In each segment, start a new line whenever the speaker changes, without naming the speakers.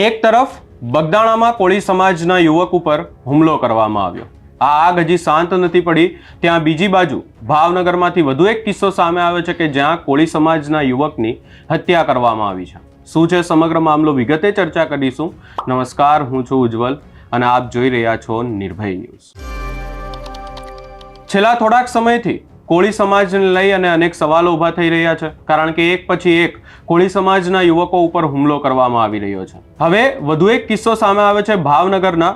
એક તરફ બગદાણામાં કોળી સમાજના યુવક ઉપર હુમલો કરવામાં આવ્યો. આ આગ હજી શાંત નથી પડી, ત્યાં બીજી બાજુ ભાવનગરમાંથી વધુ એક કિસ્સો સામે આવ્યો છે કે જ્યાં કોળી સમાજના યુવકની હત્યા કરવામાં આવી છે. શું છે સમગ્ર મામલો? વિગતે ચર્ચા કરીશું. નમસ્કાર, હું છું ઉજ્જવલ અને આપ જોઈ રહ્યા છો નિર્ભય ન્યૂઝ. છેલ્લા થોડાક સમયથી કોળી સમાજને લઈ અને અનેક સવાલો ઊભા થઈ રહ્યા છે. કારણ કે એક પછી એક કોળી સમાજના યુવકો ઉપર હુમલો કરવામાં આવી રહ્યો છે. હવે વધુ એક કિસ્સો સામે આવે છે ભાવનગરના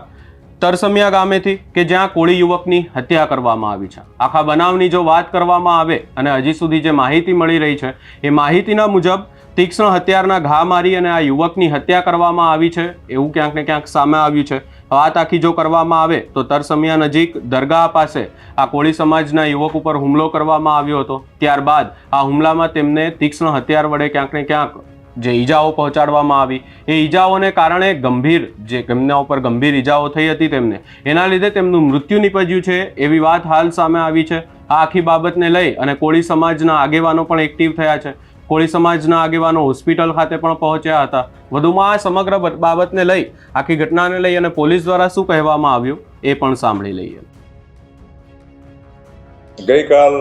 તરસમિયા ગામેથી, કે જ્યાં કોળી યુવકની હત્યા કરવામાં આવી છે. આખા બનાવની જો વાત કરવામાં આવે અને હજી સુધી જે માહિતી મળી રહી છે, એ માહિતીના મુજબ તીક્ષ્ણ હત્યારના ઘા મારી અને આ યુવકની હત્યા કરવામાં આવી છે. એવું ક્યાંક ને ક્યાંક સામે આવ્યું છે. વાત આખી જો કરવામાં આવે તો તરસમિયા નજીક દરગાહ પાસે આ કોળી સમાજના યુવક ઉપર હુમલો કરવામાં આવ્યો હતો. ત્યારબાદ આ હુમલામાં તેમને તીક્ષ્ણ હથિયાર વડે ક્યાંક ને ક્યાંક જે ઈજાઓ પહોંચાડવામાં આવી. એ ઈજાઓને કારણે ગંભીર જે તેમના ઉપર ગંભીર ઈજાઓ થઈ હતી તેમને. એના લીધે તેમનું મૃત્યુ નીપજ્યું છે એવી વાત હાલ સામે આવી છે. આ આખી બાબતને લઈ અને કોળી સમાજના આગેવાનો પણ એક્ટિવ થયા છે. કોળી સમાજના આગેવાનો હોસ્પિટલ ખાતે પણ પહોંચ્યા હતા. વધુમાં આ સમગ્ર બાબતને લઈ, આખી ઘટનાને લઈ અને પોલીસ દ્વારા શું કહેવામાં આવ્યું, એ પણ સાંભળી લઈએ.
ગઈકાલ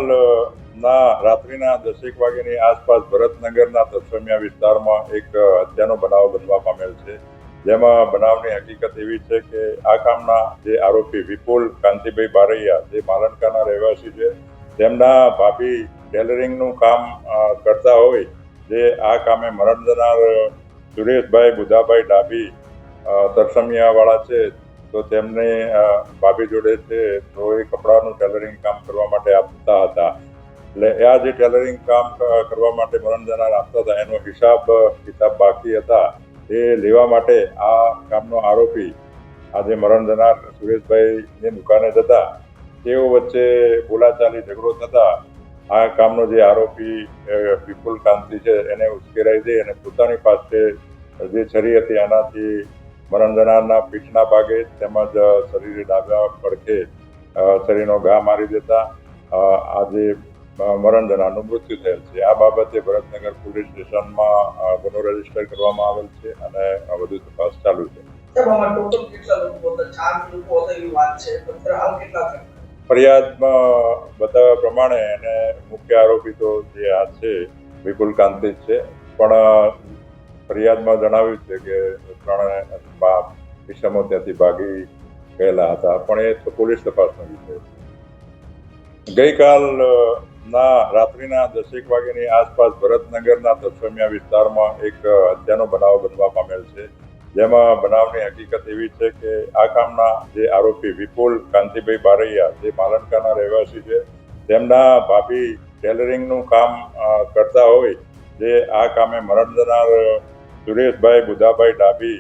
ના, રાત્રિના દસેક વાગ્યાની આસપાસ ભરતનગરના તત્સમિયા વિસ્તારમાં એક હત્યાનો બનાવ બનવા પામેલ છે. જેમાં બનાવની હકીકત એવી છે કે આ કામના જે આરોપી વિપુલ કાંતિભાઈ બારૈયા, જે માલણકાના રહેવાસી છે, તેમના ભાભી ટેલરિંગનું કામ કરતા હોય, જે આ કામે મરણ જનાર સુરેશભાઈ બુધાભાઈ ડાભી તરસમિયાવાળા છે, તો તેમને ભાભી જોડે છે, તો એ કપડાનું ટેલરિંગ કામ કરવા માટે આપતા હતા. એટલે આ જે ટેલરિંગ કામ કરવા માટે મરણ જનાર આપતા હતા, એનો હિસાબ કિતાબ બાકી હતા. એ લેવા માટે આ કામનો આરોપી, આજે મરણ જનાર સુરેશભાઈની દુકાને જતા, તેઓ વચ્ચે બોલાચાલી ઝઘડો થતા આ કામનો જે આરોપી વિપુલ કાંતિ છે એને ઉશ્કેરાઈ દે અને પોતાની પાસે જે છરી હતી એનાથી મરણ જનારના પીઠના ભાગે તેમજ શરીરે ડાબા પડખે શરીરનો ઘા મારી દેતા આજે અ, મરણ જનારનું મૃત્યુ થયેલ છે. આ બાબતે ભરતનગર પોલીસ સ્ટેશનમાં ગુનો રજિસ્ટર કરવામાં આવેલ છે અને વધુ તપાસ ચાલુ છે. ફરિયાદમાં બતાવ્યા પ્રમાણે એને મુખ્ય આરોપી તો જે આ છે, વિપુલ કાંતિ છે. પણ ફરિયાદમાં જણાવ્યું છે કે ત્રણ બાપ ઇસમો ત્યાંથી ભાગી ગયેલા હતા. પણ એ તો પોલીસ તપાસનો વિષય છે. ગઈકાલ રાત્રિના દસેક વાગ્યાની આસપાસ ભરતનગરના તત્સમિયા વિસ્તારમાં એક હત્યાનો બનાવ બનવા પામેલ છે. જેમાં બનાવની હકીકત એવી છે કે આ કામના જે આરોપી વિપુલ કાંતિભાઈ બારૈયા, જે માલણકાના રહેવાસી છે, તેમના ભાભી ટેલરિંગનું કામ કરતા હોય, જે આ કામે મરણ જનાર સુરેશભાઈ બુધાભાઈ ડાભી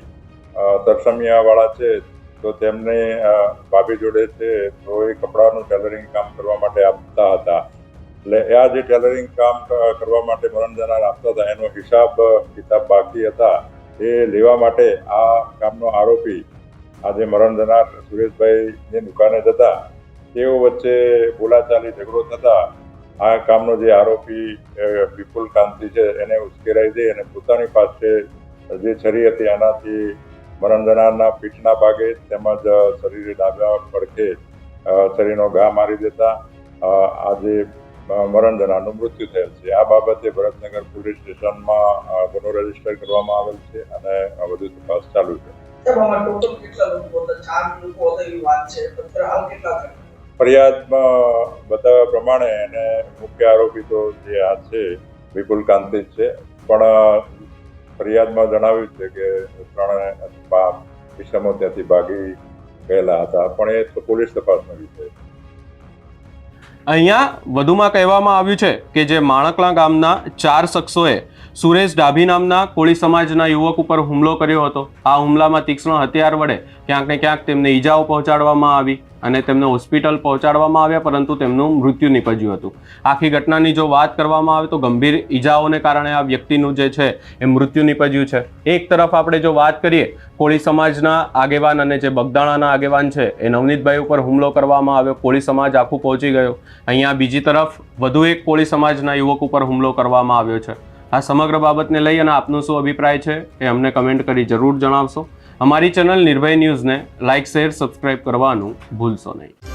તરસમિયાવાળા છે, તો તેમને ભાભી જોડે છે, તો એ કપડાનું ટેલરિંગ કામ કરવા માટે આપતા હતા. એટલે આ જે ટેલરિંગ કામ કરવા માટે મરણ જનાર આપતા હતા, એનો હિસાબ કિતાબ બાકી હતા. એ લેવા માટે આ કામનો આરોપી આજે મરણ જનાર સુરેશભાઈની દુકાને જતા તેઓ વચ્ચે બોલાચાલી ઝઘડો થતા આ કામનો જે આરોપી વિપુલ કાંતિ છે, એને ઉશ્કેરાઈ દઈ અને પોતાની પાસે જે છરી હતી એનાથી મરણ જનારના પીઠના ભાગે તેમજ શરીરે ડાબા પડખે શરીરનો ઘા મારી દેતા. આજે અ, મરણ જનારનું મૃત્યુ થયેલ છે. આ બાબતે ભરતનગર પોલીસ સ્ટેશનમાં ગુનો રજિસ્ટર કરવામાં આવેલ છે અને વધુ તપાસ ચાલુ છે. ફરિયાદમાં બતાવ્યા પ્રમાણે એને મુખ્ય આરોપી તો જે આ છે વિપુલ કાંતિ છે. પણ ફરિયાદમાં જણાવ્યું છે કે ત્રણ ઇસમો ત્યાંથી ભાગી ગયેલા હતા. પણ એ તો પોલીસ તપાસનો વિષય છે.
અહીંયા વધુમાં કહેવામાં આવ્યું છે કે જે માણકલા ગામના ચાર શખ્સોએ સુરેશ ડાભી નામના કોળી સમાજના યુવક ઉપર હુમલો કર્યો હતો. આ હુમલામાં તીક્ષ્ણ હથિયાર વડે ક્યાંક ને ક્યાંક તેમને ઈજાઓ પહોંચાડવામાં આવી અને તેમને હોસ્પિટલ પહોંચાડવામાં આવ્યા, પરંતુ તેમનું મૃત્યુ નીપજ્યું હતું. આખી ઘટનાની જો વાત કરવામાં આવે તો ગંભીર ઈજાઓને કારણે આ વ્યક્તિનું જે છે એ મૃત્યુ નીપજ્યું છે. એક તરફ આપણે જો વાત કરીએ, કોળી સમાજના આગેવાન અને જે બગદાણાના આગેવાન છે એ નવનીતભાઈ ઉપર હુમલો કરવામાં આવ્યો, કોળી સમાજ આખું પહોંચી ગયો. અહીંયા બીજી તરફ વધુ એક કોળી સમાજના યુવક ઉપર હુમલો કરવામાં આવ્યો છે. આ સમગ્ર બાબતને લઈ અને આપનો શું અભિપ્રાય છે એ અમને કમેન્ટ કરી જરૂર જણાવશો. અમારી ચેનલ નિર્ભય ન્યૂઝને લાઇક, શેર, સબસ્ક્રાઇબ કરવાનું ભૂલશો નહીં.